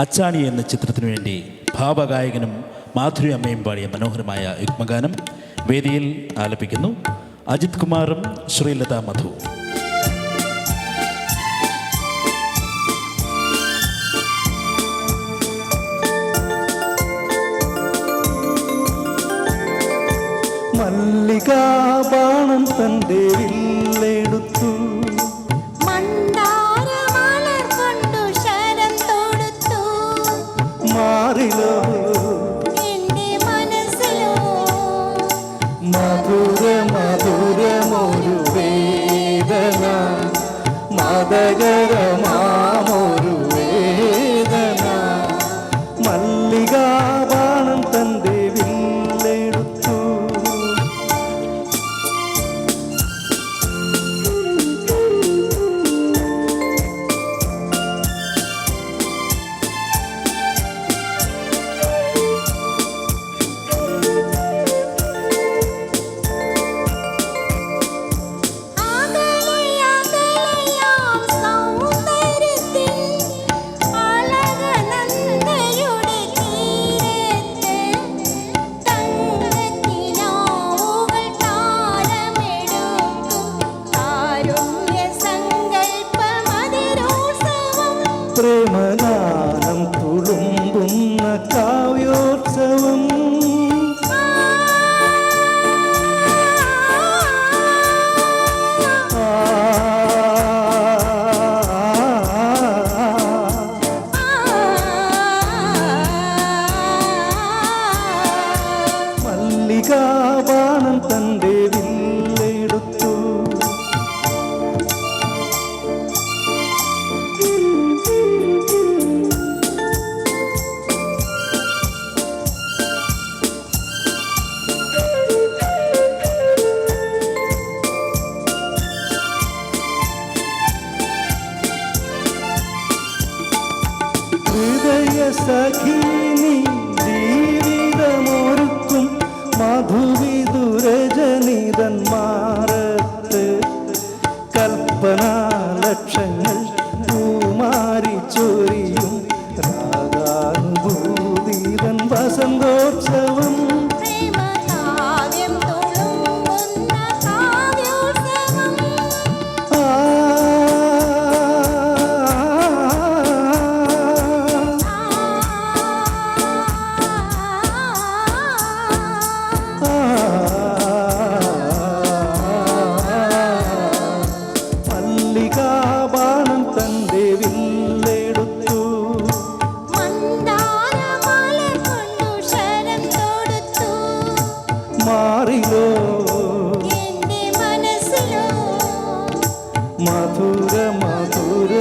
അച്ചാണി എന്ന ചിത്രത്തിനു വേണ്ടി ഭാവഗായകനും മാധുരി അമ്മയും പാടിയ മനോഹരമായ യുഗ്മഗാനം വേദിയിൽ ആലപിക്കുന്നു. അജിത് കുമാറും ശ്രീലത മധു. തന്റെ വില്ലെടുത്തു മധുരമൊരു വേദന മതകരമാമൊരു കാവ്യോത്സവം ഹൃദയ സഖീനി ജീവിതമൊരുക്കും കൽപ്പന ലക്ഷങ്ങൾ പൂമാരിച്ചു മധുര മധുര